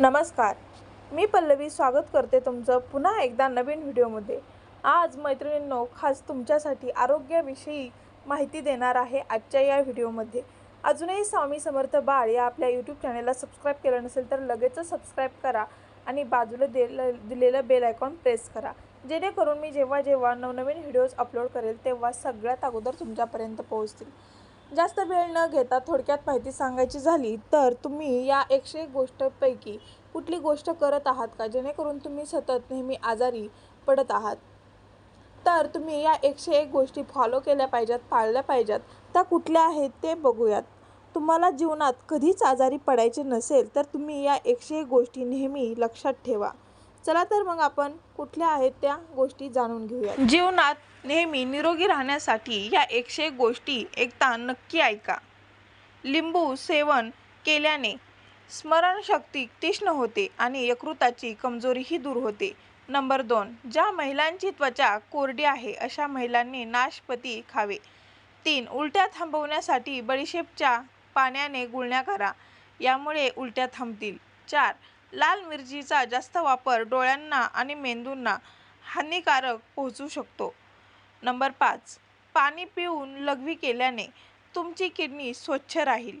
नमस्कार. मी पल्लवी स्वागत करते तुमचं पुन्हा एकदा नवीन व्हिडिओमध्ये. आज मैत्रिणींनो खास तुमच्यासाठी आरोग्याविषयी माहिती देणार आहे आजच्या या व्हिडिओमध्ये. अजूनही स्वामी समर्थ बाळ या आपल्या यूट्यूब चॅनलला सबस्क्राईब केलं नसेल तर लगेचच सबस्क्राईब करा आणि बाजूला दिलं दिलेलं बेल आयकॉन प्रेस करा. जेणेकरून मी जेव्हा जेव्हा नवनवीन व्हिडिओज अपलोड करेल तेव्हा सगळ्यात अगोदर तुमच्यापर्यंत पोहोचतील. जास्त वेळ न घेता थोडक्यात माहिती सांगायची झाली तर तुम्ही या एकशे एक गोष्टपैकी कुठली गोष्ट करत आहात का? जेणेकरून तुम्ही सतत नेहमी आजारी पडत आहात. तर तुम्ही या एकशे एक गोष्टी फॉलो केल्या पाहिजेत पाळल्या पाहिजेत. त्या कुठल्या आहेत ते बघूयात. तुम्हाला जीवनात कधीच आजारी पडायचे नसेल तर तुम्ही या एकशे एक गोष्टी नेहमी लक्षात ठेवा. चला तर मग आपण कुठल्या आहेत त्या गोष्टी जाणून घेऊया जीवनात नेहमी निरोगी राहण्यासाठी या एकशे एक गोष्टी एकदा नक्की ऐका. लिंबू सेवन केल्याने स्मरणशक्ती तीक्ष्ण होते आणि यकृताची कमजोरीही दूर होते. नंबर दोन ज्या महिलांची त्वचा कोरडी आहे अशा महिलांनी नाशपती खावे. तीन उलट्या थांबवण्यासाठी बडीशेपच्या पाण्याने गुळण्या करा यामुळे उलट्या थांबतील. चार लाल मिरचीचा जास्त वापर डोळ्यांना आणि मेंदूंना हानिकारक पोहोचू शकतो. नंबर पाच पाणी पिऊन लघवी केल्याने तुमची किडनी स्वच्छ राहील.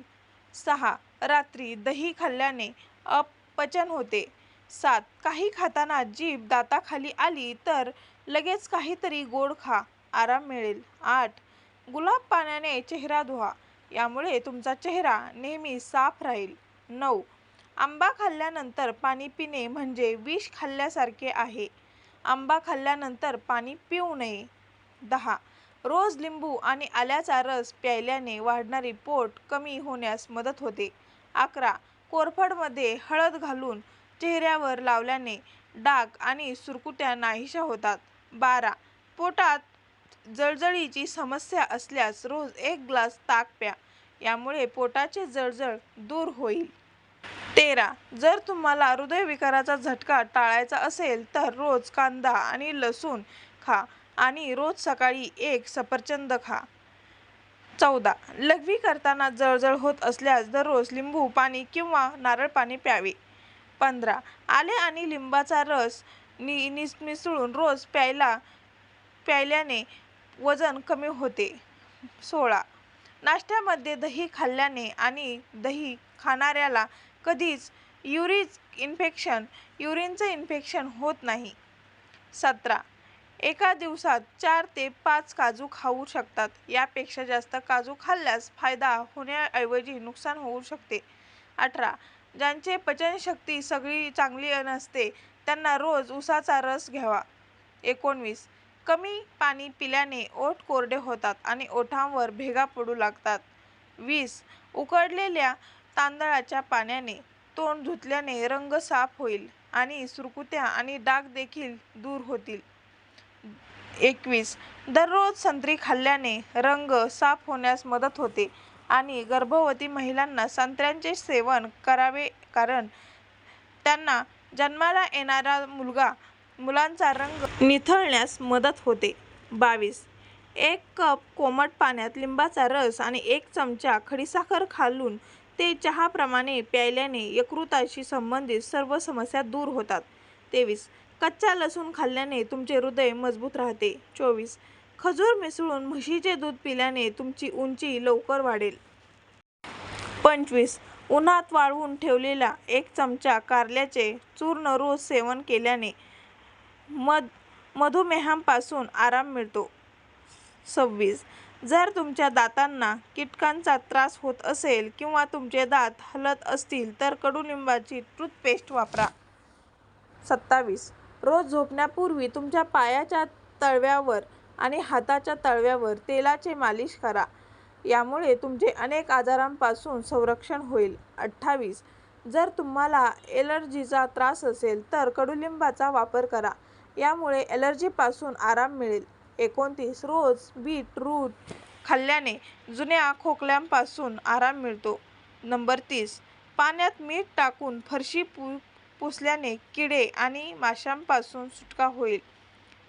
सहा रात्री दही खाल्ल्याने अपचन होते. सात काही खाताना जीभ दाताखाली आली तर लगेच काहीतरी गोड खा आराम मिळेल. आठ गुलाब पाण्याने चेहरा धुवा यामुळे तुमचा चेहरा नेहमी साफ राहील. नऊ आंबा खाल्ल्यानंतर पाणी पिणे म्हणजे विष खाल्ल्यासारखे आहे. आंबा खाल्ल्यानंतर पाणी पिऊ नये. दहा. रोज लिंबू आणि आल्याचा रस प्यायल्याने वाढणारी पोट कमी होण्यास मदत होते. अकरा. कोरफडमध्ये हळद घालून चेहऱ्यावर लावल्याने डाग आणि सुरकुत्या नाहीशा होतात. बारा. पोटात जळजळीची समस्या असल्यास रोज एक ग्लास ताक प्या. यामुळे पोटाचे जळजळ दूर होईल. तेरा. जर तुम्हाला हृदयविकाराचा झटका टाळायचा असेल तर रोज कांदा आणि लसूण खा आणि रोज सकाळी एक सफरचंद खा. चौदा. लघवी करताना जळजळ होत असल्यास दररोज लिंबू पाणी किंवा नारळ पाणी प्यावे. पंधरा. आले आणि लिंबाचा रस नि निस मिसळून रोज प्यायला प्यायल्याने वजन कमी होते. सोळा. नाश्त्यामध्ये दही खाल्ल्याने आणि दही खाणाऱ्याला कधीच युरिज इन्फेक्शन युरिनचं इन्फेक्शन होत नाही. सतरा. एका दिवसात चार ते पाच काजू खाऊ शकतात. यापेक्षा जास्त काजू खाल्ल्यास फायदा होण्याऐवजी नुकसान होऊ शकते. अठरा. ज्यांचे पचनशक्ती सगळी चांगली नसते त्यांना रोज उसाचा रस घ्यावा. एकोणवीस. कमी पाणी पिल्याने ओठ कोरडे होतात आणि ओठांवर भेगा पडू लागतात. वीस. उकडलेल्या तांदळाच्या पाण्याने तोंड धुतल्याने रंग साफ होईल आणि सुरकुत्या आणि डाग देखील दूर होतील. एकवीस. दररोज संत्री खाल्ल्याने रंग साफ होण्यास मदत होते आणि गर्भवती महिलांना संत्र्यांचे सेवन करावे कारण त्यांना जन्माला येणारा मुलगा मुलांचा रंग निथळण्यास मदत होते. बावीस. एक कप कोमट पाण्यात लिंबाचा रस आणि एक चमचा खडीसाखर खालून ते चहाप्रमाणे प्यायल्याने यकृताशी संबंधित सर्व समस्या दूर होतात. तेवीस. कच्चा लसूण खाल्ल्याने तुमचे हृदय मजबूत राहते. चोवीस. खजूर मिसळून म्हशीचे दूध पिल्याने तुमची उंची लवकर वाढेल. पंचवीस. उन्हात वाळवून ठेवलेला एक चमचा कारल्याचे चूर्ण रोज सेवन केल्याने मध मधुमेहापासून आराम मिळतो. सव्वीस. जर तुमच्या दातांना कीटकांचा त्रास होत असेल किंवा तुमचे दात हलत असतील तर कडुलिंबाची टूथपेस्ट वापरा. सत्तावीस. रोज झोपण्यापूर्वी तुमच्या पायाच्या तळव्यावर आणि हाताच्या तळव्यावर तेलाचे मालिश करा. यामुळे तुमचे अनेक आजारांपासून संरक्षण होईल. अठ्ठावीस. जर तुम्हाला एलर्जीचा त्रास असेल तर कडुलिंबाचा वापर करा. यामुळे एलर्जीपासून आराम मिळेल. एकोणतीस रोज बीटरूट खाल्ल्याने जुन्या खोकल्यांपासून आराम मिळतो. नंबर तीस पाण्यात मीठ टाकून फरशी पु पुसल्याने किडे आणि माशांपासून सुटका होईल.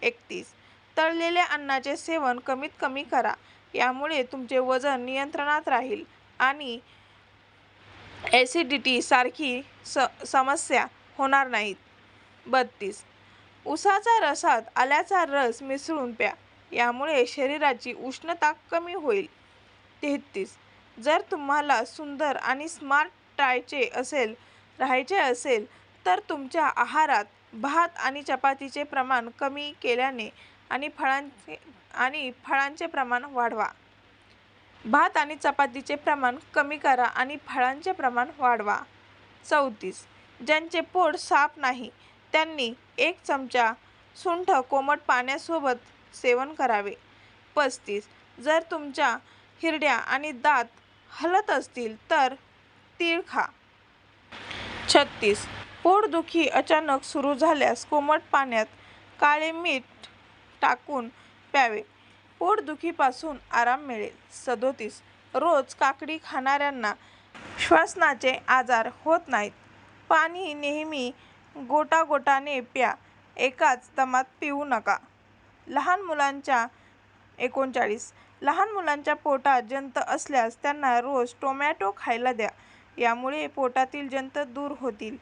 एकतीस तळलेल्या अन्नाचे सेवन कमीत कमी करा. यामुळे तुमचे वजन नियंत्रणात राहील आणि ॲसिडिटीसारखी स समस्या होणार नाहीत. बत्तीस उसाचा रसात आल्याचा रस मिसळून प्या. यामुळे शरीराची उष्णता कमी होईल. तेहतीस. जर तुम्हाला सुंदर आणि स्मार्ट टायचे असेल राहायचे असेल तर तुमच्या आहारात भात आणि चपातीचे प्रमाण कमी केल्याने आणि फळांचे आणि फळांचे प्रमाण वाढवा. भात आणि चपातीचे प्रमाण कमी करा आणि फळांचे प्रमाण वाढवा. चौतीस. ज्यांचे पोट साफ नाही त्यांनी एक चमचा सुंठ कोमट पाण्यासोबत सेवन करावे. पस्तीस. जर तुमच्या हिरड्या आणि दात हलत असतील तर तीळ खा. छत्तीस. पोटदुखी अचानक सुरू झाल्यास कोमट पाण्यात काळे मीठ टाकून प्यावे. पोटदुखीपासून आराम मिळेल. सदोतीस. रोज काकडी खाणाऱ्यांना श्वसनाचे आजार होत नाहीत. पाणी नेहमी गोटागोटाने प्या. एकाच दमात पिऊ नका. लहान मुलांच्या एकोणचाळीस. लहान मुलांच्या पोटात जंत असल्यास त्यांना रोज टोमॅटो खायला द्या. यामुळे पोटातील जंत दूर होतील.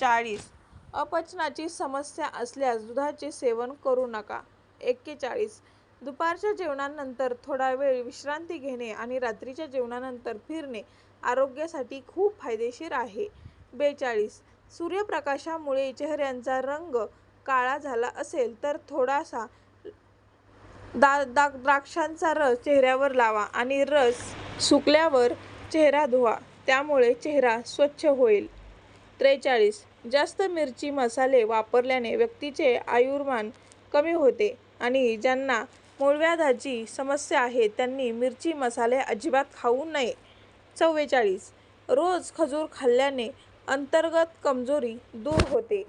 चाळीस. अपचनाची समस्या असल्यास दुधाचे सेवन करू नका. एक्केचाळीस. दुपारच्या जेवणानंतर थोडा वेळ विश्रांती घेणे आणि रात्रीच्या जेवणानंतर फिरणे आरोग्यासाठी खूप फायदेशीर आहे. बेचाळीस. सूर्यप्रकाशामुळे चेहऱ्याचा रंग काळा झाला असेल तर थोडासा दा दा द्राक्षांचा रस चेहऱ्यावर लावा आणि रस सुकल्यावर चेहरा धुवा. त्यामुळे चेहरा स्वच्छ होईल. त्रेचाळीस. जास्त मिरची मसाले वापरल्याने व्यक्तीचे आयुर्मान कमी होते आणि ज्यांना मूळव्याधाची समस्या आहे त्यांनी मिरची मसाले अजिबात खाऊ नये. चव्वेचाळीस. रोज खजूर खाल्ल्याने अंतर्गत कमजोरी दूर होते.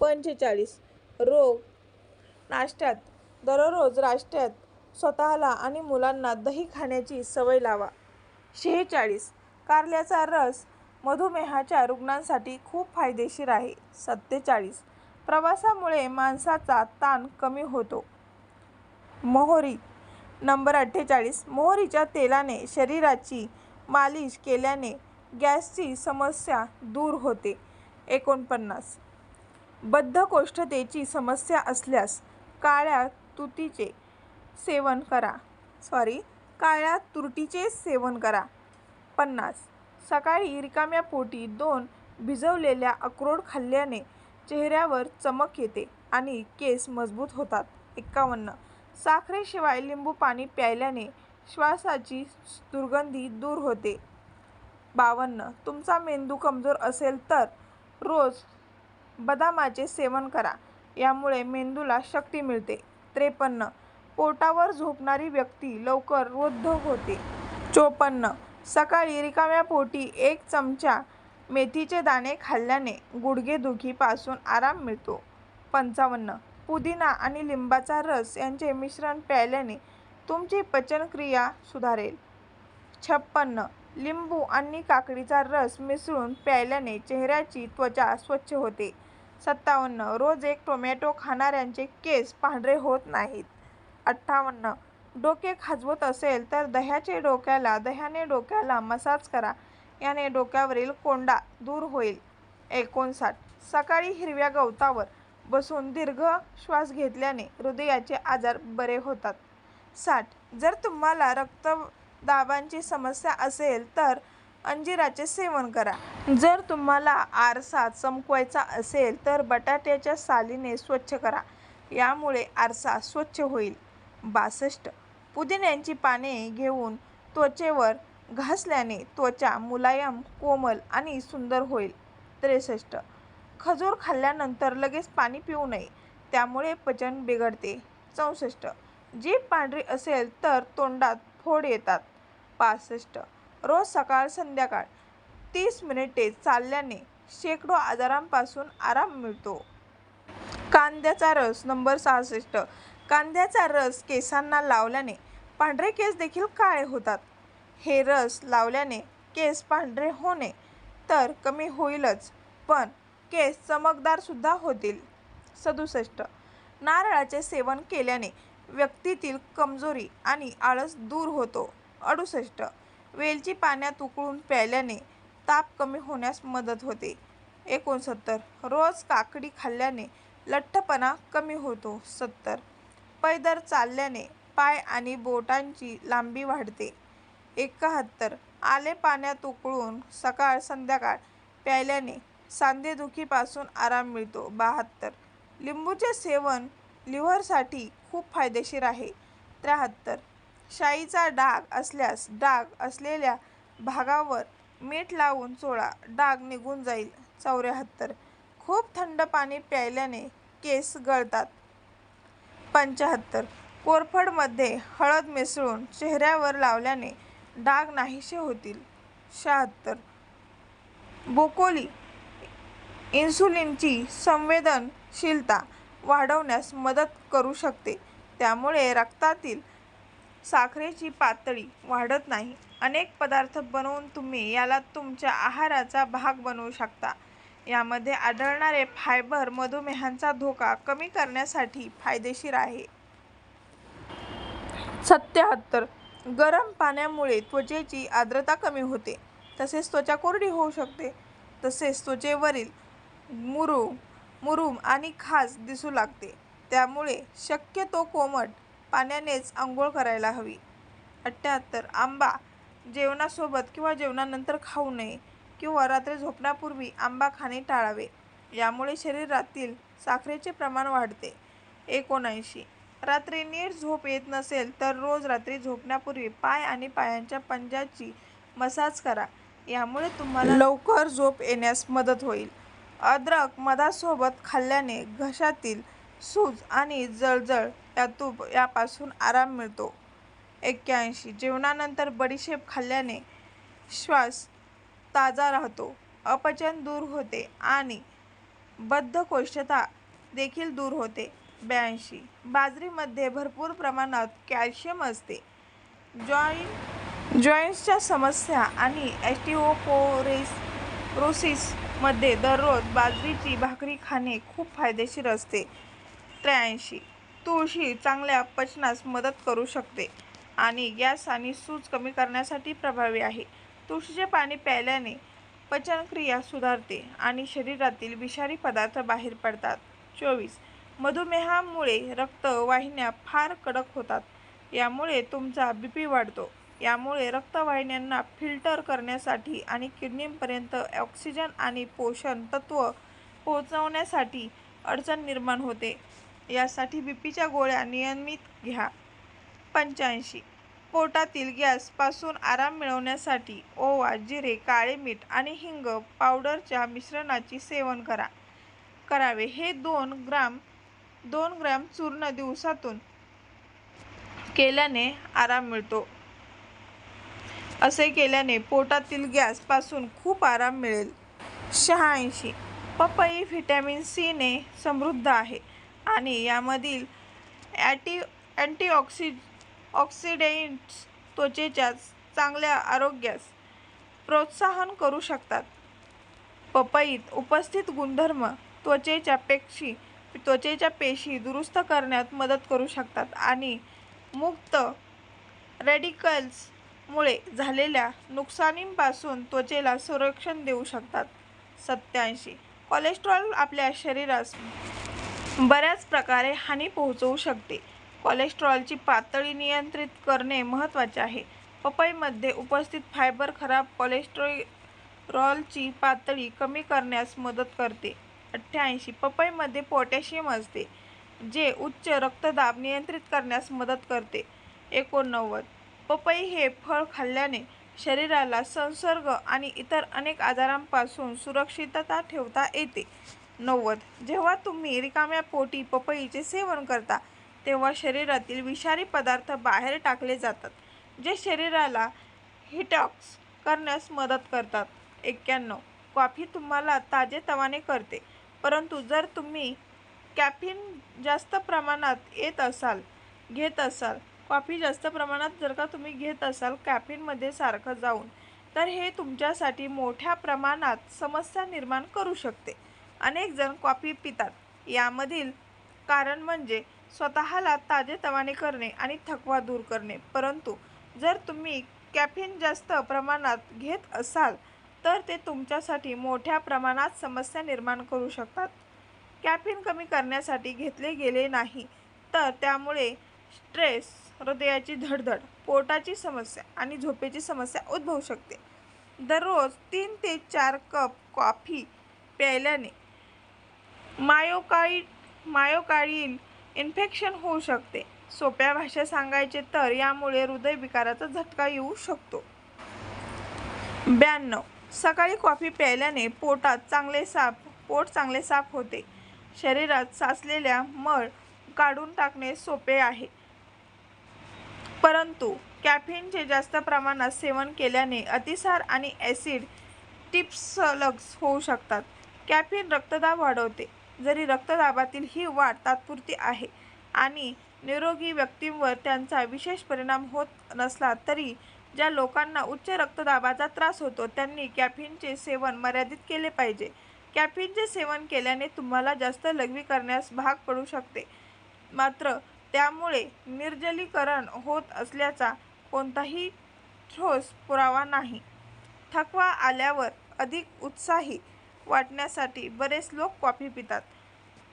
पंचेचाळीस. रोग नाश्त्यात दररोज नाश्त्यात स्वतःला आणि मुलांना दही खाण्याची सवय लावा. शेहेचाळीस. कारल्याचा रस मधुमेहाच्या रुग्णांसाठी खूप फायदेशीर आहे. सत्तेचाळीस. प्रवासामुळे माणसाचा ताण कमी होतो. मोहरी. नंबर अठ्ठेचाळीस. मोहरीच्या तेलाने शरीराची मालिश केल्याने गॅसची समस्या दूर होते. एकोणपन्नास. बद्धकोष्ठतेची समस्या असल्यास काळ्या तुतीचे सेवन करा. सॉरी काळ्या तुरटीचे सेवन करा. पन्नास. सकाळी रिकाम्या पोटी दोन भिजवलेल्या अक्रोड खाल्ल्याने चेहऱ्यावर चमक येते आणि केस मजबूत होतात. एक्कावन्न. साखरेशिवाय लिंबू पाणी प्यायल्याने श्वासाची दुर्गंधी दूर होते. बावन्न. तुमचा मेंदू कमजोर असेल तर रोज बदामाचे सेवन करा. यामुळे मेंदूला शक्ती मिळते. त्रेपन्न. पोटावर झोपणारी व्यक्ती लवकर वृद्ध होते. चोपन्न. सकाळी रिकाम्या पोटी एक चमचा मेथीचे दाणे खाल्ल्याने गुडघेदुखीपासून आराम मिळतो. पंचावन्न. पुदिना आणि लिंबाचा रस यांचे मिश्रण प्यायल्याने तुमची पचनक्रिया सुधारेल. छप्पन्न. लिंबू आणि काकडीचा रस मिसळून प्यायल्याने चेहऱ्याची त्वचा स्वच्छ होते. सत्तावन्न. रोज एक टोमॅटो खाणाऱ्यांचे केस पांढरे होत नाहीत. अठ्ठावन्न. डोके खाजवत असेल तर दह्याचे डोक्याला दह्याने डोक्याला मसाज करा. याने डोक्यावरील कोंडा दूर होईल. एकोणसाठ. सकाळी हिरव्या गवतावर बसून दीर्घ श्वास घेतल्याने हृदयाचे आजार बरे होतात. साठ. जर तुम्हाला रक्त दाबांची समस्या असेल तर अंजिराचे सेवन करा. जर तुम्हाला आरसा चमकवायचा असेल तर बटाट्याच्या सालीने स्वच्छ करा. यामुळे आरसा स्वच्छ होईल. बासष्ट. पुदिन्याची पाने घेऊन त्वचेवर घासल्याने त्वचा मुलायम कोमल आणि सुंदर होईल. त्रेसष्ट. खजूर खाल्ल्यानंतर लगेच पाणी पिऊ नये. त्यामुळे पचन बिघडते. चौसष्ट. जीभ पांढरी असेल तर तोंडात फोड येतात. पासष्ट. रोज सकाळ संध्याकाळ. तीस मिनिटे चालल्याने शेकडो आजारांपासून आराम मिळतो. कांद्याचा रस नंबर सहासष्ट. कांद्याचा रस केसांना लावल्याने पांढरे केस देखील काळे होतात. हे रस लावल्याने केस पांढरे होणे तर कमी होईलच पण केस चमकदारसुद्धा होतील. सदुसष्ट. नारळाचे सेवन केल्याने व्यक्तीतील कमजोरी आणि आळस दूर होतो. अडुसष्ट. वेलची पाण्यात उकळून प्यायल्याने ताप कमी होण्यास मदत होते. एकोणसत्तर. रोज काकडी खाल्ल्याने लठ्ठपणा कमी होतो. सत्तर. पैदर चालल्याने पाय आणि बोटांची लांबी वाढते. एकाहत्तर. आले पाण्यात उकळून सकाळ संध्याकाळ प्यायल्याने सांधेदुखीपासून आराम मिळतो. बहात्तर. लिंबूचे सेवन लिव्हरसाठी खूप फायदेशीर आहे. त्र्याहत्तर. शाईचा डाग असल्यास डाग असलेल्या भागावर मीठ लावून चोळा. डाग निघून जाईल चौऱ्याहत्तर. खूप थंड पाणी प्यायल्याने केस गळतात. पंच्याहत्तर कोरफडमध्ये हळद मिसळून चेहऱ्यावर लावल्याने डाग नाहीसे होतील. शहात्तर. बोकोली इन्सुलिनची संवेदनशीलता वाढवण्यास मदत करू शकते. त्यामुळे रक्तातील साखरेची पातळी वाढत नाही. अनेक पदार्थ बनवून तुम्ही याला तुमच्या आहाराचा भाग बनवू शकता. यामध्ये आढळणारे फायबर मधुमेहांचा धोका कमी करण्यासाठी फायदेशीर आहे. सत्याहत्तर. गरम पाण्यामुळे त्वचेची आर्द्रता कमी होते. तसेच त्वचा कोरडी होऊ शकते. तसेच त्वचेवरील मुरुम मुरूम आणि खास दिसू लागते. त्यामुळे शक्यतो कोमट पाण्यानेच आंघोळ करायला हवी. अठ्ठ्याहत्तर आंबा. जेवणासोबत किंवा जेवणानंतर खाऊ नये किंवा रात्री झोपण्यापूर्वी आंबा खाणे टाळावे. यामुळे शरीरातील साखरेचे प्रमाण वाढते. एकोणऐंशी. रात्री नीट झोप येत नसेल तर रोज रात्री झोपण्यापूर्वी पाय आणि पायांच्या पंजाची मसाज करा. यामुळे तुम्हाला लवकर झोप येण्यास मदत होईल. अद्रक मधासोबत खाल्ल्याने घशातील सूज आणि जळजळ या तूप यापासून आराम मिळतो. एक्क्याऐंशी. जेवणानंतर बडीशेप खाल्ल्याने श्वास ताजा राहतो अपचन दूर होते आणि बद्धकोष्ठता देखील दूर होते. ब्याऐंशी. बाजरीमध्ये भरपूर प्रमाणात कॅल्शियम असते. जॉईन जॉईंट्सच्या समस्या आणि ॲस्टिओपोरेरोसिसमध्ये दररोज बाजरीची भाकरी खाणे खूप फायदेशीर असते. त्र्याऐंशी. तुळशी चांगल्या पचनास मदत करू शकते आणि गॅस आणि सूज कमी करण्यासाठी प्रभावी आहे. तुळशीचे पाणी प्यायल्याने पचनक्रिया सुधारते आणि शरीरातील विषारी पदार्थ बाहेर पडतात. चोवीस. मधुमेहामुळे रक्तवाहिन्या फार कडक होतात. यामुळे तुमचा बी पी वाढतो. यामुळे रक्तवाहिन्यांना फिल्टर करण्यासाठी आणि किडनीपर्यंत ऑक्सिजन आणि पोषण तत्व पोहोचवण्यासाठी अडचण निर्माण होते. यासाठी बी पीच्या गोळ्या नियमित घ्या. पंच्याऐंशी. पोटातील गॅसपासून आराम मिळवण्यासाठी ओवा जिरे काळे मीठ आणि हिंग पावडरच्या मिश्रणाची सेवन करा. करावे हे दोन ग्राम दोन ग्रॅम चूर्ण दिवसातून केल्याने आराम मिळतो. असे केल्याने पोटातील गॅसपासून खूप आराम मिळेल. शहाऐंशी. पपई व्हिटॅमिन सीने समृद्ध आहे. आणि यामधील ॲटी अँटीऑक्सि ऑक्सिडेंट्स त्वचेच्या चांगल्या आरोग्यास प्रोत्साहन करू शकतात. पपईत उपस्थित गुणधर्म त्वचेच्या पेशी त्वचेच्या पेशी दुरुस्त करण्यात मदत करू शकतात आणि मुक्त रॅडिकल्समुळे झालेल्या नुकसानींपासून त्वचेला संरक्षण देऊ शकतात. सत्याऐंशी. कोलेस्ट्रॉल आपल्या शरीरास बऱ्याच प्रकारे हानी पोहोचवू शकते. कोलेस्ट्रॉलची पातळी नियंत्रित करणे महत्त्वाचे आहे. पपईमध्ये उपस्थित फायबर खराब कोलेस्ट्रॉलची पातळी कमी करण्यास मदत करते. अठ्ठ्याऐंशी पपईमध्ये पोटॅशियम असते जे उच्च रक्तदाब नियंत्रित करण्यास मदत करते. एकोणनव्वद पपई हे फळ खाल्ल्याने शरीराला संसर्ग आणि इतर अनेक आजारांपासून सुरक्षितता ठेवता येते. नव्वद. जेव्हा तुम्ही रिकाम्या पोटी पपईचे सेवन करता तेव्हा शरीरातील विषारी पदार्थ बाहेर टाकले जातात जे शरीराला हिटॉक्स करण्यास मदत करतात. एक्क्याण्णव. कॉफी तुम्हाला ताजेतवाने करते परंतु जर तुम्ही कॅफिन जास्त प्रमाणात येत असाल घेत असाल कॉफी जास्त प्रमाणात जर का तुम्ही घेत असाल कॅफिनमध्ये सारखं जाऊन तर हे तुमच्यासाठी मोठ्या प्रमाणात समस्या निर्माण करू शकते. अनेक जण कॉफी पितात. यामधील कारण म्हणजे स्वतःला ताजेतवाने करणे आणि थकवा दूर करणे. परंतु जर तुम्ही कॅफिन जास्त प्रमाणात घेत असाल तर ते तुमच्यासाठी मोठ्या प्रमाणात समस्या निर्माण करू शकतात. कॅफिन कमी करण्यासाठी घेतले गेले नाही तर त्यामुळे स्ट्रेस हृदयाची धडधड पोटाची समस्या आणि झोपेची समस्या उद्भवू शकते. दररोज तीन ते चार कप कॉफी प्यायल्याने मायोकाईट मायोकार्डियल इन्फेक्शन होऊ शकते. सोप्या भाषेत सांगायचे तर यामुळे हृदयविकाराचा झटका येऊ शकतो. ब्याण्णव. सकाळी कॉफी प्यायल्याने पोटात चांगले साफ पोट चांगले साफ होते. शरीरात साचलेल्या मळ काढून टाकणे सोपे आहे. परंतु कॅफिनचे जास्त प्रमाणात सेवन केल्याने अतिसार आणि ॲसिड टिप्सलग्स होऊ शकतात. कॅफिन रक्तदाब वाढवते. जरी रक्तदाबातील ही वाढ तात्पुरती आहे आणि निरोगी व्यक्तींवर त्यांचा विशेष परिणाम होत नसला तरी ज्या लोकांना उच्च रक्तदाबाचा त्रास होतो त्यांनी कॅफिनचे सेवन मर्यादित केले पाहिजे. कॅफिनचे सेवन केल्याने तुम्हाला जास्त लघवी करण्यास भाग पडू शकते. मात्र त्यामुळे निर्जलीकरण होत असल्याचा कोणताही ठोस पुरावा नाही. थकवा आल्यावर अधिक उत्साही वाटण्यासाठी बरेच लोक कॉफी पितात.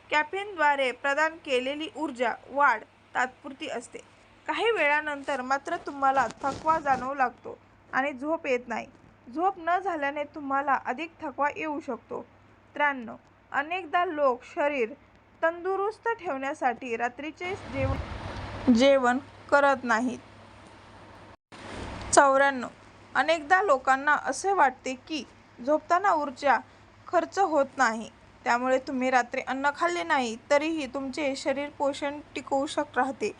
कॅफेनद्वारे प्रदान केलेली ऊर्जा वाढ तात्पुरती असते. काही वेळानंतर मात्र तुम्हाला थकवा जाणवू लागतो आणि झोप येत नाही. झोप न झाल्याने तुम्हाला अधिक थकवा येऊ शकतो. त्र्याण्णव. अनेकदा लोक शरीर तंदुरुस्त ठेवण्यासाठी रात्रीचे जेवण जेवण करत नाहीत. चौऱ्याण्णव. अनेकदा लोकांना असे वाटते की झोपताना ऊर्जा खर्च होत नाही. त्यामुळे तुम्ही रात्री अन्न खाल्ले नाही तरीही तुमचे शरीर पोषण टिकवू शक राहते.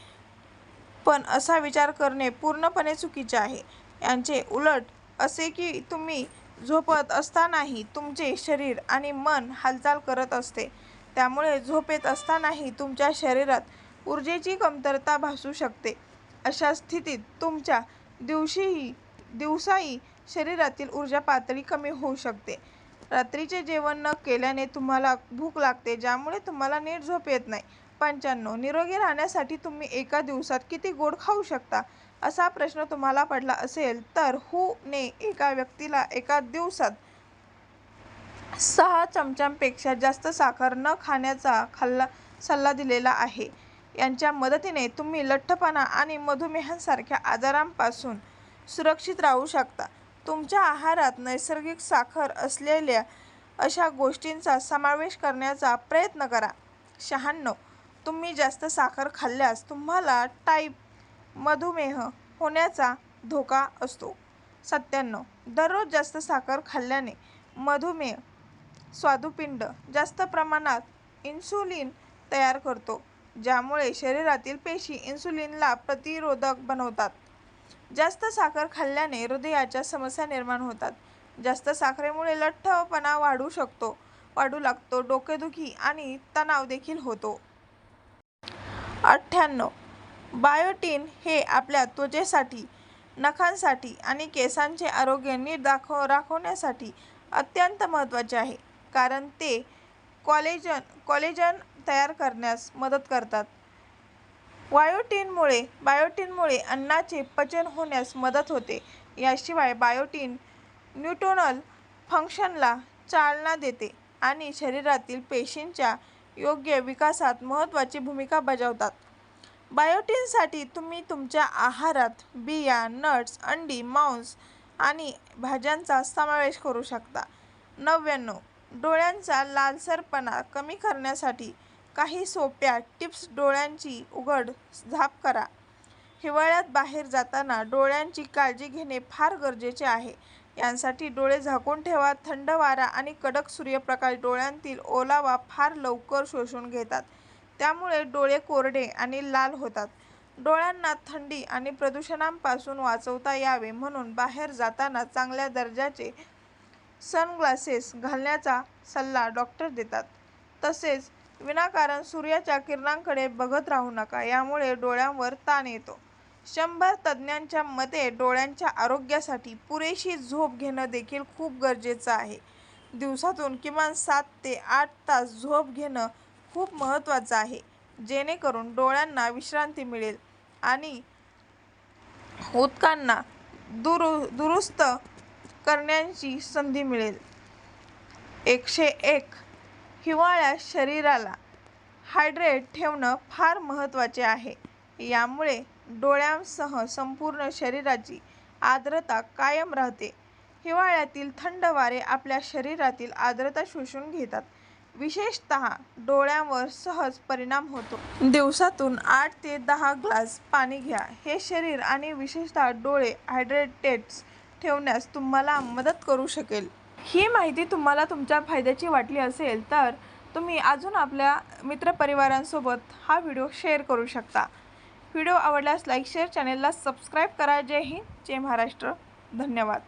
पण असा विचार करणे पूर्णपणे चुकीचे आहे. यांचे उलट असे की तुम्ही झोपत असतानाही तुमचे शरीर आणि मन हालचाल करत असते. त्यामुळे झोपेत असतानाही तुमच्या शरीरात ऊर्जेची कमतरता भासू शकते. अशा स्थितीत तुमच्या दिवशीही दिवसाही शरीरातील ऊर्जा पातळी कमी होऊ शकते. रात्रीचे जेवण न केल्याने तुम्हाला भूक लागते ज्यामुळे तुम्हाला नीट झोप येत नाही. पंच्याण्णव निरोगी राहण्यासाठी तुम्ही एका दिवसात किती गोड खाऊ शकता? असा प्रश्न तुम्हाला पडला असेल तर हूने एका व्यक्तीला एका दिवसात सहा चमच्यांपेक्षा जास्त साखर न खाण्याचा खाल्ला सल्ला दिलेला आहे. यांच्या मदतीने तुम्ही लठ्ठपणा आणि मधुमेहांसारख्या आजारांपासून सुरक्षित राहू शकता. तुमच्या आहारात नैसर्गिक साखर असलेल्या अशा गोष्टींचा समावेश करण्याचा प्रयत्न करा. शहाण्णव. तुम्ही जास्त साखर खाल्ल्यास तुम्हाला टाईप मधुमेह होण्याचा धोका असतो. सत्त्याण्णव. दररोज जास्त साखर खाल्ल्याने मधुमेह स्वादुपिंड जास्त प्रमाणात इन्सुलिन तयार करतो ज्यामुळे शरीरातील पेशी इन्सुलिनला प्रतिरोधक बनवतात. जास्त साखर खाल्ल्याने हृदयाच्या समस्या निर्माण होतात. जास्त साखरेमुळे लठ्ठपणा वाढू शकतो वाढू लागतो डोकेदुखी आणि तणाव देखील होतो. अठ्ठ्याण्णव. बायोटीन हे आपल्या त्वचेसाठी नखांसाठी आणि केसांचे आरोग्य नीट दाखव राखवण्यासाठी अत्यंत महत्त्वाचे आहे. कारण ते कॉलेजन कॉलेजन तयार करण्यास मदत करतात. बायोटीनमुळे बायोटीनमुळे अन्नाचे पचन होण्यास मदत होते. याशिवाय बायोटीन न्यूटोनल फंक्शनला चालना देते आणि शरीरातील पेशींच्या योग्य विकासात महत्त्वाची भूमिका बजावतात. बायोटीनसाठी तुम्ही तुमच्या आहारात बिया नट्स अंडी मांस आणि भाज्यांचा समावेश करू शकता. नव्याण्णव डोळ्यांचा लालसरपणा कमी करण्यासाठी काही सोप्या टिप्स डोळ्यांची उघड झाप करा. हिवाळ्यात बाहेर जाताना डोळ्यांची काळजी घेणे फार गरजेचे आहे. यांसाठी डोळे झाकून ठेवा थंड वारा आणि कडक सूर्यप्रकाश डोळ्यांतील ओलावा फार लवकर शोषून घेतात. त्यामुळे डोळे कोरडे आणि लाल होतात. डोळ्यांना थंडी आणि प्रदूषणांपासून वाचवता यावे म्हणून बाहेर जाताना चांगल्या दर्जाचे सनग्लासेस घालण्याचा सल्ला डॉक्टर देतात. तसेच विनाकारण सूर्याच्या किरणांकडे बघत राहू नका. यामुळे डोळ्यांवर ताण येतो. शंभर तज्ज्ञांच्या मते डोळ्यांच्या आरोग्यासाठी पुरेशी झोप घेणं देखील खूप गरजेचं आहे. दिवसातून किमान सात ते आठ तास झोप घेणं खूप महत्त्वाचं आहे. जेणेकरून डोळ्यांना विश्रांती मिळेल आणि उदकांना दुरु दुरुस्त करण्याची संधी मिळेल. एकशे एक हिवाळ्यात शरीराला हायड्रेट ठेवणं फार महत्त्वाचे आहे. यामुळे डोळ्यांसह संपूर्ण शरीराची आर्द्रता कायम राहते. हिवाळ्यातील थंड वारे आपल्या शरीरातील आर्द्रता शोषून घेतात. विशेषत डोळ्यांवर सहज परिणाम होतो. दिवसातून आठ ते दहा ग्लास पाणी घ्या. हे शरीर आणि विशेषतः डोळे हायड्रेटेड्स ठेवण्यास तुम्हाला मदत करू शकेल. ही माहिती तुम्हाला तुमच्या फायद्याची वाटली असेल तर तुम्ही अजून आपल्या मित्रपरिवारांसोबत हा व्हिडिओ शेअर करू शकता. व्हिडिओ आवडल्यास लाईक शेअर चॅनेलला सबस्क्राईब करा. जय हिंद जय महाराष्ट्र. धन्यवाद.